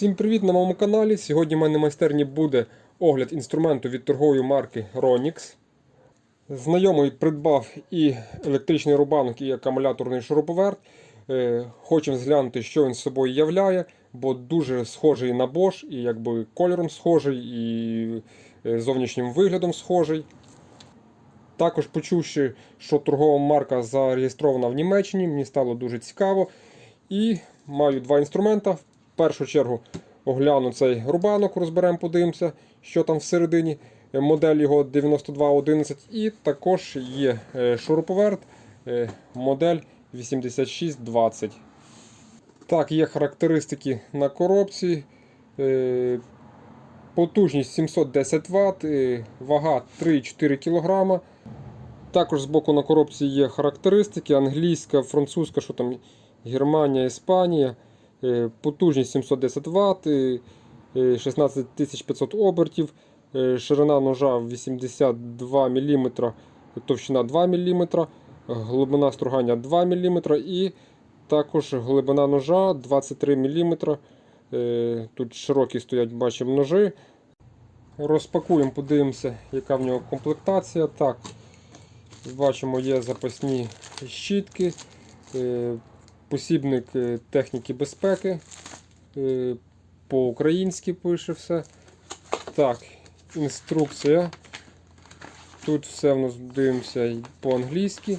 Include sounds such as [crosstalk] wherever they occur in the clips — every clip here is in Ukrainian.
Всім привіт на моєму каналі. Сьогодні в мене на майстерні буде огляд інструменту від торгової марки Ronix. Знайомий придбав і електричний рубанок, і акумуляторний шуруповерт. Е, Хочемо зглянути, що він з собою являє, бо дуже схожий на Bosch, і якби кольором схожий, і е, зовнішнім виглядом схожий. Також почувши, що торгова марка зареєстрована в Німеччині, мені стало дуже цікаво. І маю два інструмента. Першу чергу огляну цей рубанок, розберемо, подивимося, що там всередині. Е, Модель його 9211 і також є е, шуруповерт, е, модель 8620. Так, є характеристики на коробці. Потужність 710 Вт, вага 3,4 кг. Також з боку на коробці є характеристики: англійська, французька, що там, Германія, Іспанія. Е, Потужність 710 Вт, е, е, 16500 обертів, е, ширина ножа 82 мм, товщина 2 мм, глибина стругання 2 мм і також глибина ножа 23 мм. Е, Тут широкі стоять, бачимо ножи. Розпакуємо, подивимося, яка в нього комплектація. Так, бачимо, є запасні щітки, посібник е, техніки безпеки. е, По-українськи пише все. Так, інструкція. Тут все в нас дивимося по-англійськи.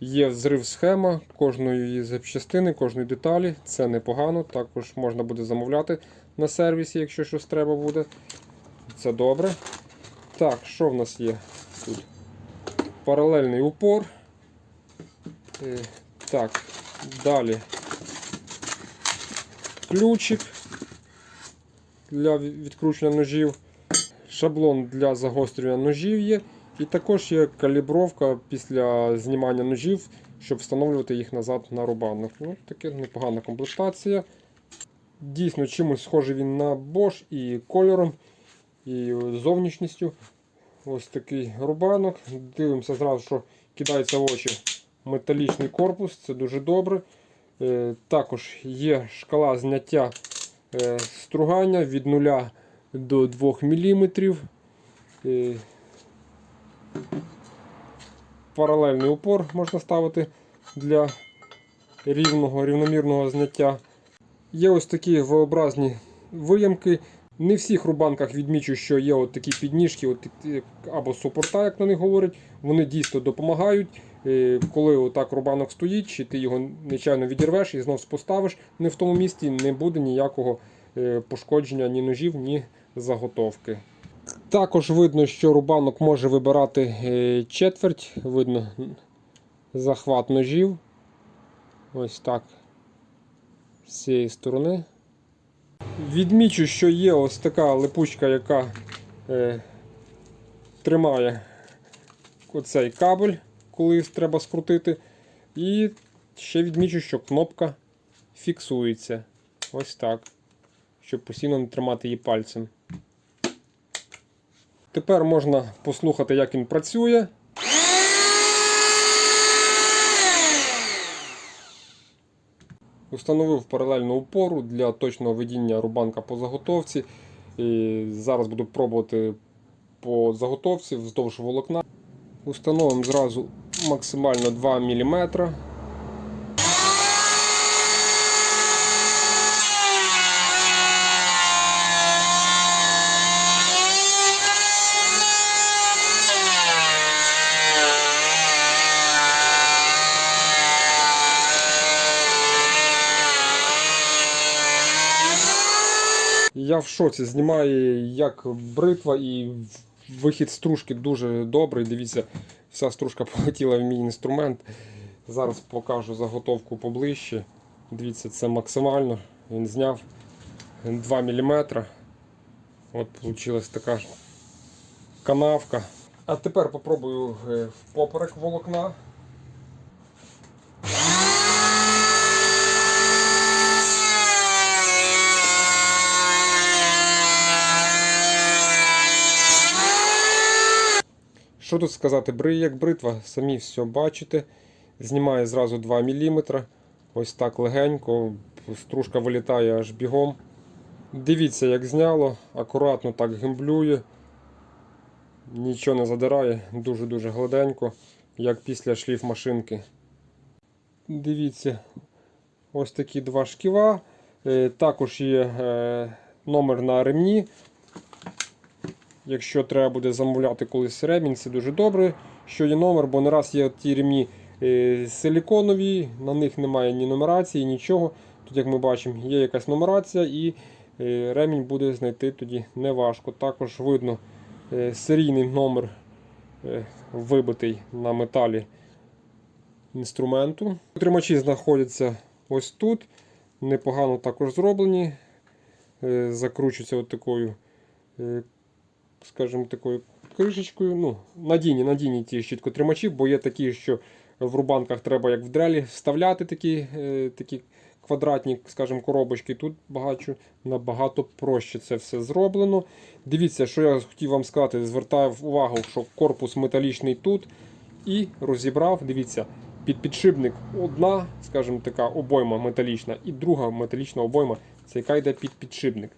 Є взрив схема кожної запчастини, кожної деталі. Це непогано. Також можна буде замовляти на сервісі, якщо щось треба буде. Це добре. Так, що в нас є тут? Паралельний упор. Е, Так, далі ключик для відкручення ножів, шаблон для загострювання ножів є. І також є калібровка після знімання ножів, щоб встановлювати їх назад на рубанок. Ну, таке непогана комплектація. Дійсно, чимось схожий він на Bosch і кольором, і зовнішністю. Ось такий рубанок. Дивимося зразу, що кидається в очі металічний корпус, це дуже добре. Е, Також є шкала зняття е, стругання від 0 до 2 мм. Е, Паралельний упор можна ставити для рівного, рівномірного зняття. Є ось такі V-образні виямки. Не в всіх рубанках відмічу, що є от такі підніжки от, або супорта, як на них говорять. Вони дійсно допомагають. Е, Коли отак рубанок стоїть, чи ти його нечайно відірвеш і знов поставиш не в тому місці, не буде ніякого е, пошкодження ні ножів, ні заготовки. Також видно, що рубанок може вибирати е, четверть, видно захват ножів. Ось так. З цієї сторони. Відмічу, що є ось така липучка, яка е, тримає оцей кабель, коли треба скрутити. І ще відмічу, що кнопка фіксується. Ось так. Щоб постійно не тримати її пальцем. Тепер можна послухати, як він працює. Установив паралельну опору для точного ведіння рубанка по заготовці. І зараз буду пробувати по заготовці вздовж волокна. Установимо зразу максимально 2 мм. Я в шоці знімає як бритва і вихід стружки дуже добрий. Дивіться, вся стружка [laughs] полетіла в мій інструмент. Зараз покажу заготовку поближче. Дивіться, це максимально. Він зняв 2 мм. От вийшла така канавка. А тепер попробую е, впоперек волокна. Що тут сказати? Бриє як бритва, самі все бачите. Знімає зразу 2 мм. Ось так легенько. Стружка вилітає аж бігом. Дивіться, як зняло, акуратно так гемблює. Нічого не задирає, дуже-дуже гладенько, як після шліф машинки. Дивіться, ось такі два шківа. Е, Також є е, номер на ремні. Якщо треба буде замовляти колись ремінь, це дуже добре, що є номер, бо не раз є ті ремні е, силіконові, на них немає ні нумерації, нічого. Тут, як ми бачимо, є якась нумерація і е, ремінь буде знайти тоді неважко. Також видно е, серійний номер вибитий на металі інструменту. Тримачі знаходяться ось тут. Непогано також зроблені. Закручуються от такою, скажімо, такою кришечкою. Ну, надійні, надійні ті щіткотримачі, бо є такі, що в рубанках треба, як в дрелі, вставляти такі, е, такі квадратні, скажімо, коробочки. Тут багато, набагато проще це все зроблено. Дивіться, що я хотів вам сказати. Звертаю увагу, що корпус металічний тут. І розібрав, дивіться, під підшипник одна, скажімо така, обойма металічна, і друга металічна обойма, це яка йде під підшипник.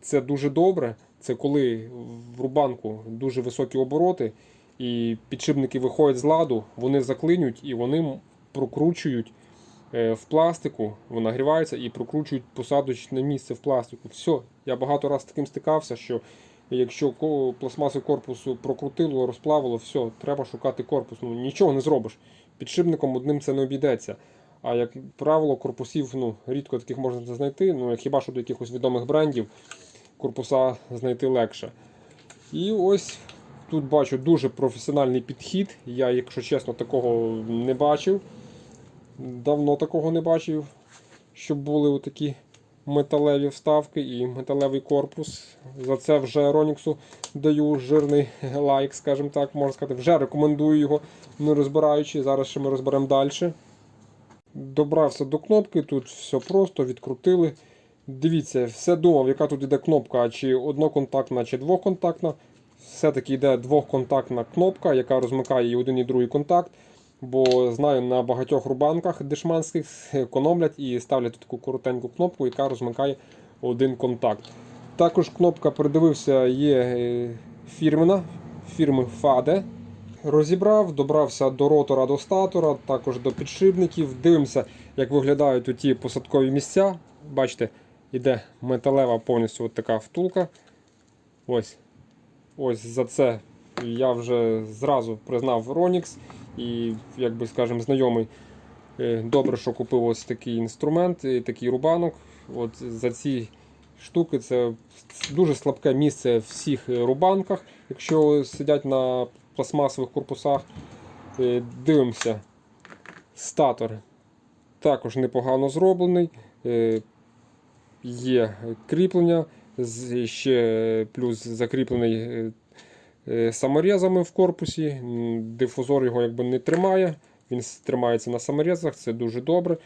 Це дуже добре. Це коли в рубанку дуже високі обороти, і підшипники виходять з ладу, вони заклинюють і вони прокручують е, в пластику, вони нагріваються і прокручують посадочне місце в пластику. Все, я багато разів таким стикався, що якщо пластмасу корпусу прокрутило, розплавило, все, треба шукати корпус. Ну нічого не зробиш. Підшипником одним це не обійдеться. А як правило, корпусів ну, рідко таких можна знайти, ну хіба що до якихось відомих брендів корпуса знайти легше. І ось тут бачу дуже професіональний підхід. Я, якщо чесно, такого не бачив. Давно такого не бачив, щоб були отакі металеві вставки і металевий корпус. За це вже Роніксу даю жирний лайк, скажімо так, можна сказати. Вже рекомендую його, не розбираючи. Зараз ще ми розберемо далі. Добрався до кнопки, тут все просто, відкрутили. Дивіться, все думав, яка тут йде кнопка, чи одноконтактна, чи двоконтактна. Все-таки йде двохконтактна кнопка, яка розмикає і один і другий контакт. Бо знаю, на багатьох рубанках дешманських економлять і ставлять таку коротеньку кнопку, яка розмикає один контакт. Також кнопка передивився, є е, фірмена фірми FADE. Розібрав, добрався до ротора, до статора, також до підшипників. Дивимося, як виглядають ті посадкові місця. Бачите, іде металева повністю от така втулка. Ось. Ось за це я вже зразу признав Ronix і, як би скажемо, знайомий. е, Добре, що купив ось такий інструмент, і такий рубанок. От за ці штуки це дуже слабке місце в всіх е, рубанках, якщо сидять на пластмасових корпусах. Е, Дивимося. Статор також непогано зроблений. Є кріплення, ще плюс закріплений е, е, саморезами в корпусі. Дифузор його якби не тримає. Він тримається на саморезах, це дуже добре.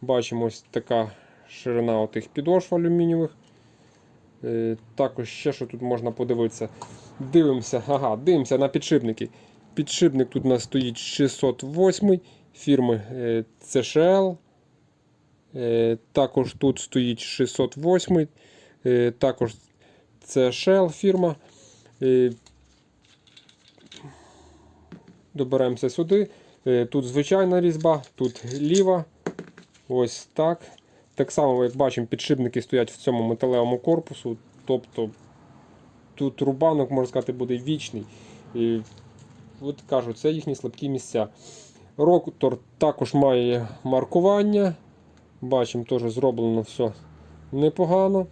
Бачимо ось така ширина отих підошв алюмінієвих. Е, Також ще що тут можна подивитися. Дивимося, ага, дивимося на підшипники. Підшипник тут у нас стоїть 608 фірми. Е, Також тут стоїть 608. е, Також це Shell фірма. Е, Доберемося сюди. Е, Тут звичайна різьба, тут ліва. Ось так. Так само, як бачимо, підшипники стоять в цьому металевому корпусу. Тобто тут рубанок, можна сказати, буде вічний. І, от кажу, це їхні слабкі місця. Ротор також має маркування. Бачимо, теж зроблено все непогано.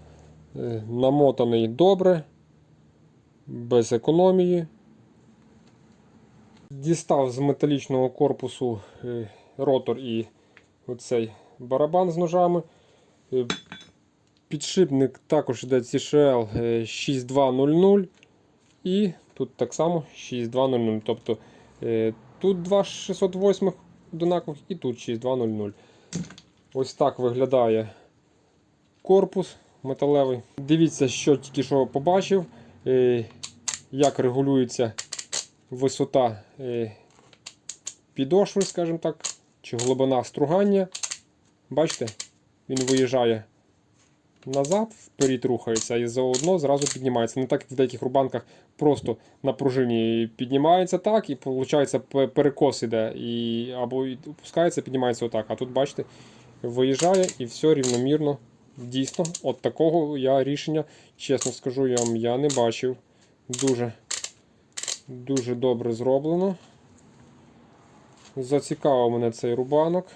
Е, Намотаний добре, без економії. Дістав з металічного корпусу е, ротор і оцей барабан з ножами. Е, Підшипник також йде е, 6200 і тут так само 6200. Тобто тут два 608 одинакових і тут 6200. Ось так виглядає корпус металевий. Дивіться, що тільки що побачив, е, як регулюється висота е, підошви, скажімо так, чи глибина стругання. Бачите, він виїжджає назад, вперед рухається і заодно зразу піднімається. Не так, як в деяких рубанках просто на пружині піднімається так, і виходить перекос іде. І, або опускається, піднімається отак. А тут, бачите, виїжджає і все рівномірно. Дійсно, от такого я рішення, чесно скажу я вам, я не бачив. Дуже, дуже добре зроблено. Зацікавив мене цей рубанок.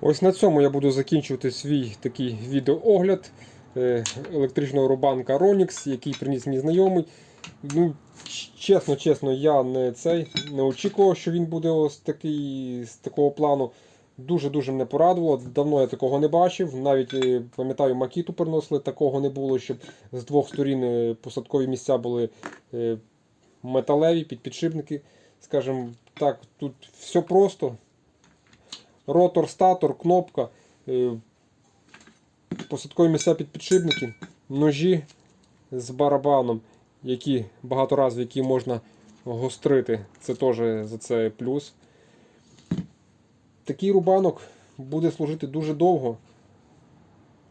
Ось на цьому я буду закінчувати свій такий відеоогляд е, електричного рубанка Ronix, який приніс мій знайомий. Ну, чесно, чесно, я не цей не очікував, що він буде ось такий з такого плану. Дуже-дуже мене порадувало. Давно я такого не бачив. Навіть е, пам'ятаю, макіту приносили, такого не було, щоб з двох сторін е, посадкові місця були е, металеві, підпідшипники. Скажімо так, тут все просто. Ротор, статор, кнопка, посадкові місця під підшипники, ножі з барабаном, які багаторазові, які можна гострити. Це теж за це плюс. Такий рубанок буде служити дуже довго.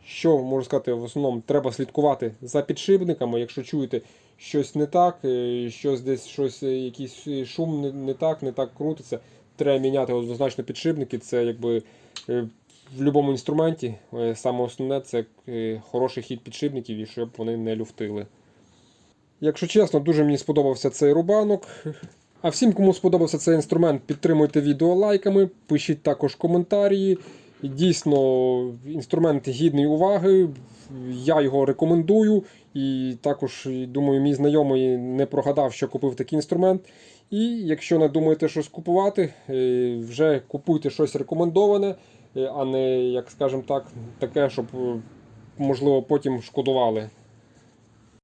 Що можу сказати, в основному треба слідкувати за підшипниками. Якщо чуєте щось не так, е, щось десь щось, е, якийсь е, шум не, не так, не так крутиться, треба міняти однозначно підшипники. Це якби в будь-якому інструменті. Саме основне це хороший хід підшипників і щоб вони не люфтили. Якщо чесно, дуже мені сподобався цей рубанок. А всім, кому сподобався цей інструмент, підтримуйте відео лайками, пишіть також коментарі. Дійсно, інструмент гідний уваги. Я його рекомендую. І також думаю, мій знайомий не прогадав, що купив такий інструмент. І якщо не думаєте щось купувати, е, вже купуйте щось рекомендоване, е, а не, як скажемо так, таке, щоб е, можливо потім шкодували.